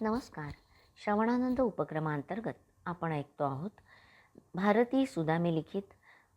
नमस्कार. श्रवणानंद उपक्रमांतर्गत आपण ऐकतो आहोत भारती सुदामे लिखित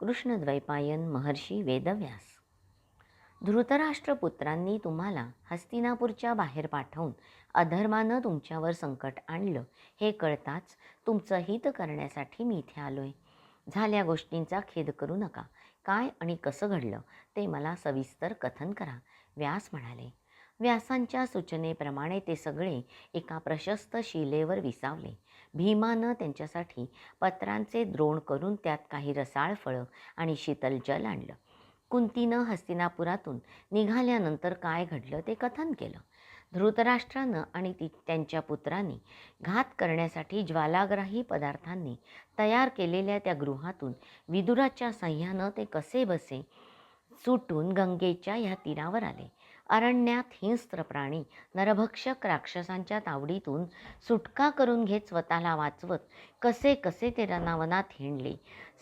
कृष्णद्वैपायन महर्षी वेदव्यास. धृतराष्ट्रपुत्रांनी तुम्हाला हस्तिनापूरच्या बाहेर पाठवून अधर्मानं तुमच्यावर संकट आणलं हे कळताच तुमचं हित करण्यासाठी मी इथे आलो आहे झाल्या गोष्टींचा खेद करू नका. काय आणि कसं घडलं ते मला सविस्तर कथन करा व्यास म्हणाले. व्यासांच्या सूचनेप्रमाणे ते सगळे एका प्रशस्त शिलेवर विसावले. भीमानं त्यांच्यासाठी पत्रांचे द्रोण करून त्यात काही रसाळ फळं आणि शीतल जल आणलं. कुंतीनं हस्तिनापुरातून निघाल्यानंतर काय घडलं ते कथन केलं. धृतराष्ट्रानं आणि ती त्यांच्या पुत्रांनी घात करण्यासाठी ज्वालाग्राही पदार्थांनी तयार केलेल्या त्या गृहातून विदुराच्या सह्यानं ते कसे बसे सुटून गंगेच्या ह्या तीरावर आले. अरण्यात हिंस्त्र प्राणी नरभक्षक राक्षसांच्या तावडीतून सुटका करून घेत स्वतःला वाचवत कसे कसे ते रणावनात हिंडले.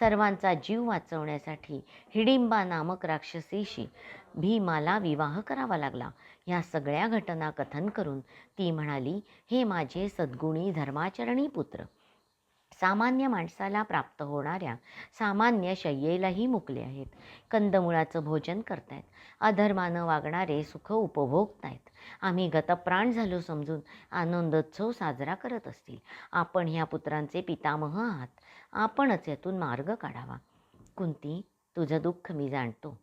सर्वांचा जीव वाचवण्यासाठी हिडिंबा नामक राक्षसीशी भीमाला विवाह करावा लागला. ह्या सगळ्या घटना कथन करून ती म्हणाली हे माझे सद्गुणी धर्माचरणी पुत्र सामान्य माणसाला प्राप्त होणाऱ्या सामान्य शय्येलाही मुकले आहेत. कंदमुळाचं भोजन करतायत. अधर्मानं वागणारे सुख उपभोगतायत. आम्ही गतप्राण झालो समजून आनंदोत्सव साजरा करत असतील. आपण ह्या पुत्रांचे पितामह आहात. आपणच यातून मार्ग काढावा. कुंती तुझं दुःख मी जाणतो.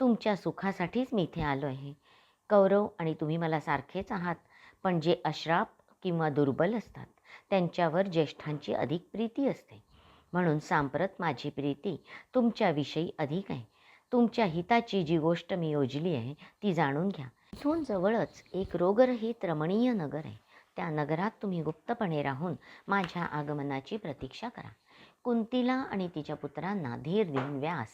तुमच्या सुखासाठीच मी इथे आलो आहे. कौरव आणि तुम्ही मला सारखेच आहात. पण जे अश्राप किंवा दुर्बल असतात. त्यांच्यावर ज्येष्ठांची अधिक प्रीती असते. म्हणून सांप्रत माझी प्रीती तुमच्याविषयी अधिक आहे. तुमच्या हिताची जी गोष्ट मी योजली आहे ती जाणून घ्या. इथून जवळच एक रोगरहित रमणीय नगर आहे. त्या नगरात तुम्ही गुप्तपणे राहून माझ्या आगमनाची प्रतीक्षा करा. कुंतीला आणि तिच्या पुत्रांना धीर देऊन व्यास.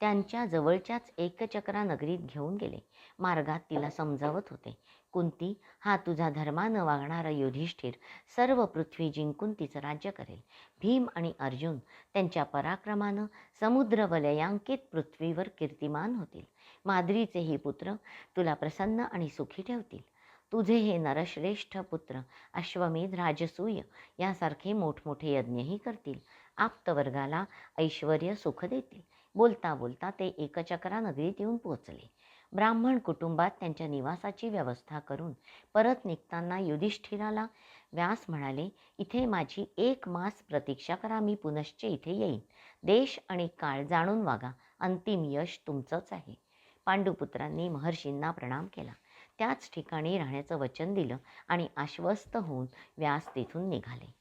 त्यांच्या जवळच्याच एकचक्रा नगरीत घेऊन गेले. मार्गात तिला समजावत होते. कुंती हा तुझा धर्मानं वागणारा युधिष्ठिर सर्व पृथ्वी जिंकून तिचं राज्य करेल. भीम आणि अर्जुन त्यांच्या पराक्रमानं समुद्र वलयांकित पृथ्वीवर कीर्तिमान होतील. माद्रीचेही पुत्र तुला प्रसन्न आणि सुखी ठेवतील. तुझे हे नरश्रेष्ठ पुत्र अश्वमेध राजसूय यासारखे मोठमोठे यज्ञही करतील. आप्तवर्गाला ऐश्वर सुख देतील. बोलता बोलता ते एकचक्रा नगरीत येऊन पोचले. ब्राह्मण कुटुंबात त्यांच्या निवासाची व्यवस्था करून परत निघताना युधिष्ठिराला व्यास म्हणाले इथे माझी एक मास प्रतीक्षा करा मी पुनश्च इथे येईन. देश आणि काळ जाणून वागा. अंतिम यश तुमचंच आहे. पांडुपुत्रांनी महर्षींना प्रणाम केला. त्याच ठिकाणी राहण्याचं वचन दिलं आणि आश्वस्त होऊन व्यास तिथून निघाले.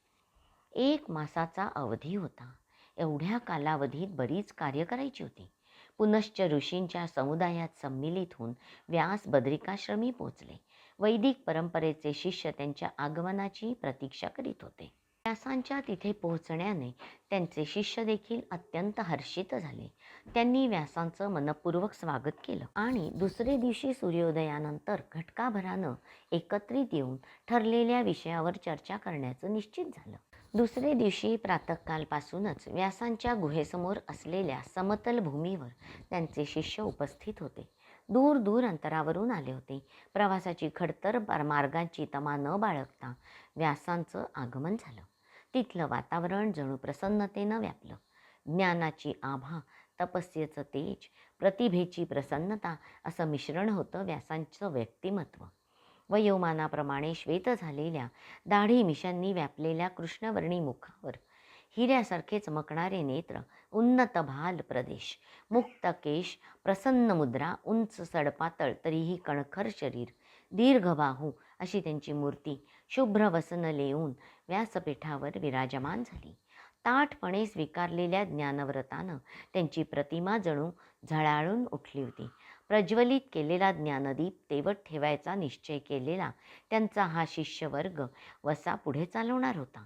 एक मासाचा अवधी होता. एवढ्या कालावधीत बरीच कार्य करायची होती. पुनश्च ऋषींच्या समुदायात सम्मिलित होऊन व्यास बद्रिकाश्रमी पोचले. वैदिक परंपरेचे शिष्य त्यांच्या आगमनाची प्रतीक्षा करीत होते. व्यासांच्या तिथे पोहोचण्याने त्यांचे शिष्य देखील अत्यंत हर्षित झाले. त्यांनी व्यासांचं मनपूर्वक स्वागत केलं आणि दुसरे दिवशी सूर्योदयानंतर घटकाभरानं एकत्रित येऊन ठरलेल्या विषयावर चर्चा करण्याचं निश्चित झालं. दुसरे दिवशी प्रातःकालपासूनच व्यासांच्या गुहेसमोर असलेल्या समतल भूमीवर त्यांचे शिष्य उपस्थित होते. दूर दूर अंतरावरून आले होते. प्रवासाची खडतर मार्गांची तमा न बाळगता व्यासांचं आगमन झालं. तिथलं वातावरण जणू प्रसन्नतेनं व्यापलं. ज्ञानाची आभा तपस्येचं तेज प्रतिभेची प्रसन्नता असं मिश्रण होतं व्यासांचं व्यक्तिमत्व. वयोमानाप्रमाणे श्वेत झालेल्या दाढी मिशांनी व्यापलेल्या कृष्णवर्णी मुखावर. हिऱ्यासारखे चमकणारे नेत्र उन्नत भाल प्रदेश मुक्त केश प्रसन्न मुद्रा उंच सडपातळ तरीही कणखर शरीर दीर्घबाहू अशी त्यांची मूर्ती शुभ्र वसन लेऊन व्यासपीठावर विराजमान झाली. ताठपणे स्वीकारलेल्या ज्ञानव्रतानं त्यांची प्रतिमा जणू झळाळून उठली होती. प्रज्वलित केलेला ज्ञानदीप तेवत ठेवायचा निश्चय केलेला. त्यांचा हा शिष्यवर्ग वसा पुढे चालवणार होता.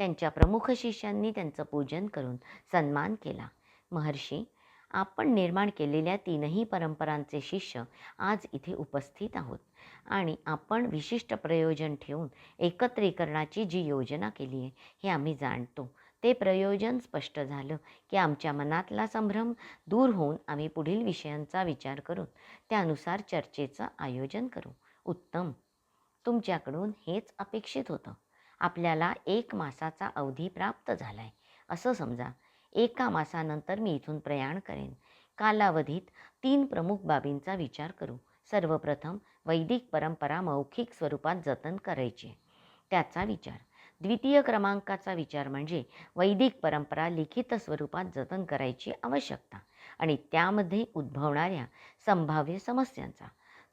त्यांच्या प्रमुख शिष्यांनी त्यांचं पूजन करून सन्मान केला. महर्षी आपण निर्माण केलेल्या तीनही परंपरांचे शिष्य आज इथे उपस्थित आहोत आणि आपण विशिष्ट प्रयोजन ठेवून एकत्रीकरणाची जी योजना केली आहे हे आम्ही जाणतो. ते प्रयोजन स्पष्ट झालं की आमच्या मनातला संभ्रम दूर होऊन आम्ही पुढील विषयांचा विचार करून त्यानुसार चर्चेचं आयोजन करू. उत्तम. तुमच्याकडून हेच अपेक्षित होतं. आपल्याला एक मासाचा अवधी प्राप्त झाला आहे असं समजा. एका मासानंतर मी इथून प्रयाण करेन. कालावधीत तीन प्रमुख बाबींचा विचार करू. सर्वप्रथम वैदिक परंपरा मौखिक स्वरूपात जतन करायची. त्याचा विचार. द्वितीय क्रमांकाचा विचार म्हणजे वैदिक परंपरा लिखित स्वरूपात जतन करायची आवश्यकता आणि त्यामध्ये उद्भवणाऱ्या संभाव्य समस्यांचा.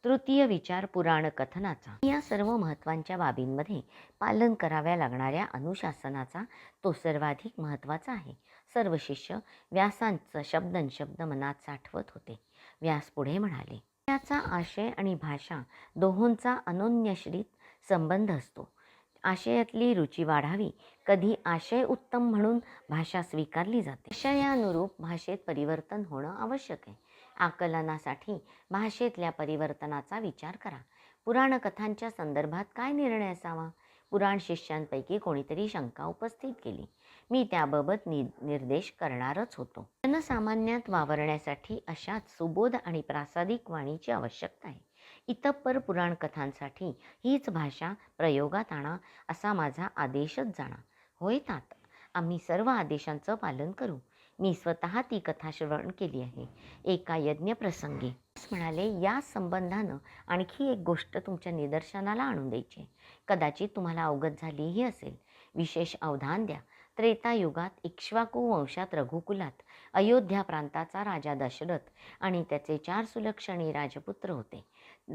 तृतीय विचार पुराण कथनाचा. या सर्व महत्त्वांच्या बाबींमध्ये पालन कराव्या लागणाऱ्या अनुशासनाचा तो सर्वाधिक महत्त्वाचा आहे. सर्व शिष्य व्यासांचं शब्दनशब्द मनात साठवत होते. व्यास पुढे म्हणाले त्याचा आशय आणि भाषा दोहोंचा अनोन्यश्रित संबंध असतो. आशयातली रुची वाढावी. कधी आशय उत्तम म्हणून भाषा स्वीकारली जाते. आशयानुरूप भाषेत परिवर्तन होणं आवश्यक आहे. आकलनासाठी भाषेतल्या परिवर्तनाचा विचार करा. पुराणकथांच्या संदर्भात काय निर्णय असावा? पुराण शिष्यांपैकी कोणीतरी शंका उपस्थित केली. मी त्याबाबत नि निर्देश करणारच होतो. जनसामान्यात वावरण्यासाठी अशाच सुबोध आणि प्रासादिक वाणीची आवश्यकता आहे. इतप्पर पुराण कथांसाठी हीच भाषा प्रयोगात आणा असा माझा आदेशच जाणा. होय तात आम्ही सर्व आदेशांचं पालन करू. मी स्वतः ती कथा श्रवण केली आहे. एका यज्ञप्रसंगी म्हणाले या संबंधानं आणखी एक गोष्ट तुमच्या निदर्शनाला आणून द्यायची कदाचित तुम्हाला अवगत झालीही असेल. विशेष अवधान द्या. त्रेता युगात इक्ष्वाकू वंशात रघुकुलात अयोध्या प्रांताचा राजा दशरथ आणि त्याचे चार सुलक्षणी राजपुत्र होते.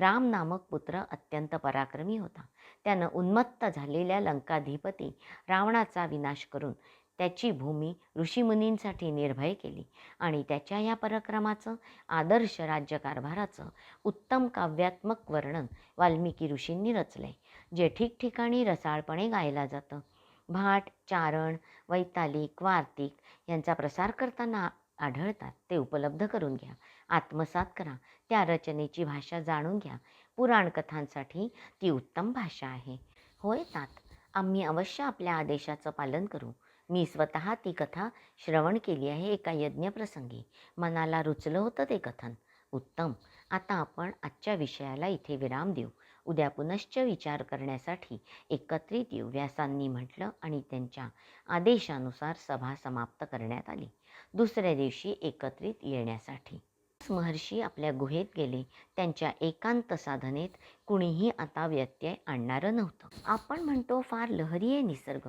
राम नामक पुत्र अत्यंत पराक्रमी होता. त्यानं उन्मत्त झालेल्या लंकाधिपती रावणाचा विनाश करून त्याची भूमी ऋषीमुनींसाठी निर्भय केली आणि त्याच्या या पराक्रमाचं आदर्श राज्यकारभाराचं उत्तम काव्यात्मक वर्णन वाल्मिकी ऋषींनी रचले जे ठिकठिकाणी रसाळपणे गायला जातं. भाट चारण वैतालिक वार्तिक यांचा प्रसार करताना आढळतात. ते उपलब्ध करून घ्या आत्मसात करा त्या रचनेची भाषा जाणून घ्या. पुराण कथांसाठी ती उत्तम भाषा आहे. होय तात आम्ही अवश्य आपल्या आदेशाचं पालन करू. मी स्वतः ती कथा श्रवण केली आहे एका यज्ञप्रसंगी मनाला रुचलं होतं ते कथन. उत्तम आता आपण आजच्या विषयाला इथे विराम देऊ. उद्या पुनश्च विचार करण्यासाठी एकत्रित येऊ व्यासांनी म्हटलं आणि त्यांच्या आदेशानुसार सभा समाप्त करण्यात आली. दुसऱ्या दिवशी एकत्रित येण्यासाठी महर्षी आपल्या गुहेत गेले. त्यांच्या एकांत साधनेत कुणीही आता व्यत्यय आणणारं नव्हतं. आपण म्हणतो फार लहरी आहे निसर्ग.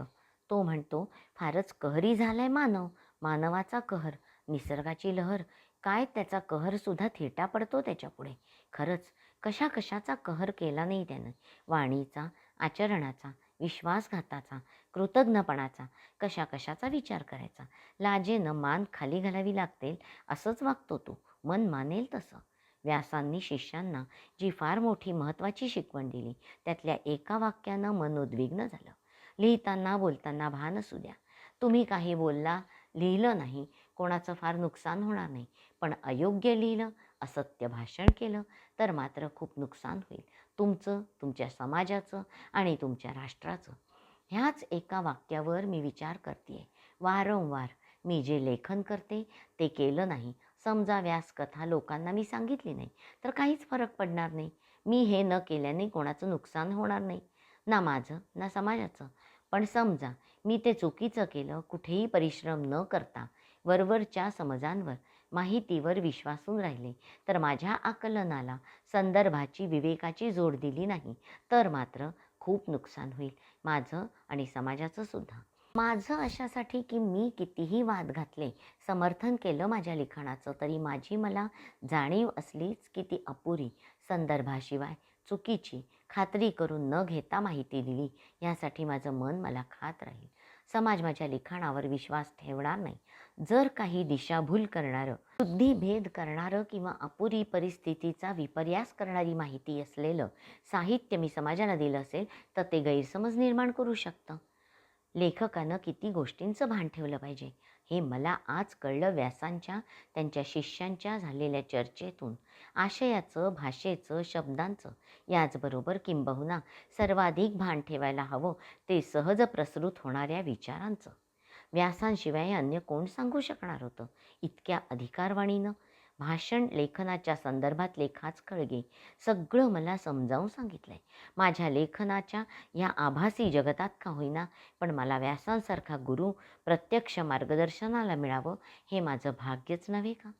तो म्हणतो फारच कहरी झालाय मानव. मानवाचा कहर निसर्गाची लहर. काय त्याचा कहरसुद्धा थिटा पडतो त्याच्यापुढे. खरंच कशा कशाचा कहर केला नाही त्यानं? वाणीचा आचरणाचा विश्वासघाताचा कृतज्ञपणाचा कशा कशाचा विचार करायचा? लाजेनं मान खाली घालावी लागते असंच वागतो तो मन मानेल तसं. व्यासांनी शिष्यांना जी फार मोठी महत्त्वाची शिकवण दिली त्यातल्या एका वाक्यानं मन उद्विग्न झालं. लिहिताना बोलताना भान असू द्या. तुम्ही काही बोलला लिहिलं नाही कोणाचं फार नुकसान होणार नाही. पण अयोग्य लिहिलं असत्य भाषण केलं तर मात्र खूप नुकसान होईल. तुमचं तुमच्या समाजाचं आणि तुमच्या राष्ट्राचं. ह्याच एका वाक्यावर मी विचार करते वारंवार मी जे लेखन करते ते केलं नाही. समजा व्यास कथा लोकांना मी सांगितली नाही तर काहीच फरक पडणार नाही. मी हे न केल्याने कोणाचं नुकसान होणार नाही. ना माझं ना समाजाचं. पण समजा मी ते चुकीचं केलं कुठेही परिश्रम न करता वरवरच्या समजांवर माहितीवर विश्वासून राहिले. तर माझ्या आकलनाला संदर्भाची विवेकाची जोड दिली नाही तर मात्र खूप नुकसान होईल माझं आणि समाजाचं सुद्धा. माझं अशासाठी की मी कितीही वाद घातले समर्थन केलं माझ्या लिखाणाचं तरी माझी मला जाणीव असलीच की ती अपुरी संदर्भाशिवाय चुकीची खात्री करून न घेता माहिती दिली यासाठी माझं मन मला खात राहील. समाज माझ्या लिखाणावर विश्वास ठेवणार नाही. जर काही दिशाभूल करणारं बुद्धिभेद करणारं किंवा अपुरी परिस्थितीचा विपर्यास करणारी माहिती असलेलं साहित्य मी समाजाला दिलं असेल तर ते गैरसमज निर्माण करू शकतं. लेखकानं किती गोष्टींचं भान ठेवलं पाहिजे. हे मला आज कळलं व्यासांच्या त्यांच्या शिष्यांच्या झालेल्या चर्चेतून. आशयाचं भाषेचं शब्दांचं. याचबरोबर किंबहुना सर्वाधिक भान ठेवायला हवं ते सहज प्रसृत होणाऱ्या विचारांचं. व्यासांशिवाय अन्य कोण सांगू शकणार होतं? इतक्या अधिकारवाणीनं भाषण लेखनाच्या संदर्भात लेखाच कळगे. सगळं मला समजावून सांगितलं आहे माझ्या लेखनाच्या या आभासी जगतात का होईना पण मला व्यासांसारखा गुरु प्रत्यक्ष मार्गदर्शनाला मिळावं हे माझं भाग्यच नव्हे का?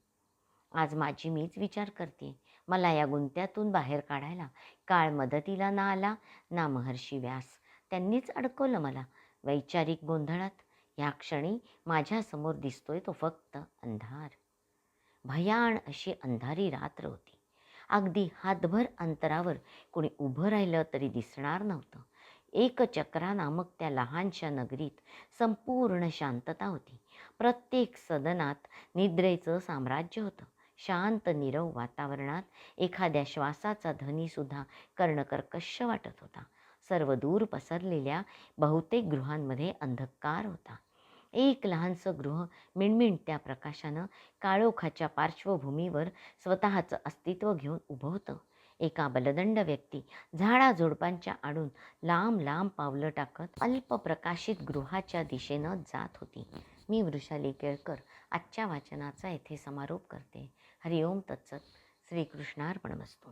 आज माझी मीच विचार करते. मला या गुंत्यातून बाहेर काढायला काळ मदतीला ना आला ना महर्षी व्यास. त्यांनीच अडकवलं मला वैचारिक गोंधळात. या क्षणी माझ्यासमोर दिसतोय तो फक्त अंधार. भयाण अशी अंधारी रात्र होती. अगदी हातभर अंतरावर कोणी उभं राहिलं तरी दिसणार नव्हतं. एक चक्रा नामक त्या लहानशा नगरीत संपूर्ण शांतता होती. प्रत्येक सदनात निद्रेचं साम्राज्य होतं. शांत नीरव वातावरणात एखाद्या श्वासाचा ध्वनीसुद्धा कर्णकर्कश वाटत होता. सर्व दूर पसरलेल्या बहुतेक गृहांमध्ये अंधकार होता. एक लहानसं गृह मिणमिणत्या प्रकाशानं काळोखाच्या पार्श्वभूमीवर स्वतःचं अस्तित्व घेऊन उभं होतं. एका बलदंड व्यक्ती झाडाझुडपांच्या आडून लांब लांब पावलं टाकत अल्प प्रकाशित गृहाच्या दिशेनं जात होती. मी वृषाली केळकर आजच्या वाचनाचा येथे समारोप करते. हरिओम तत्सत. श्रीकृष्णार्पण वस्तू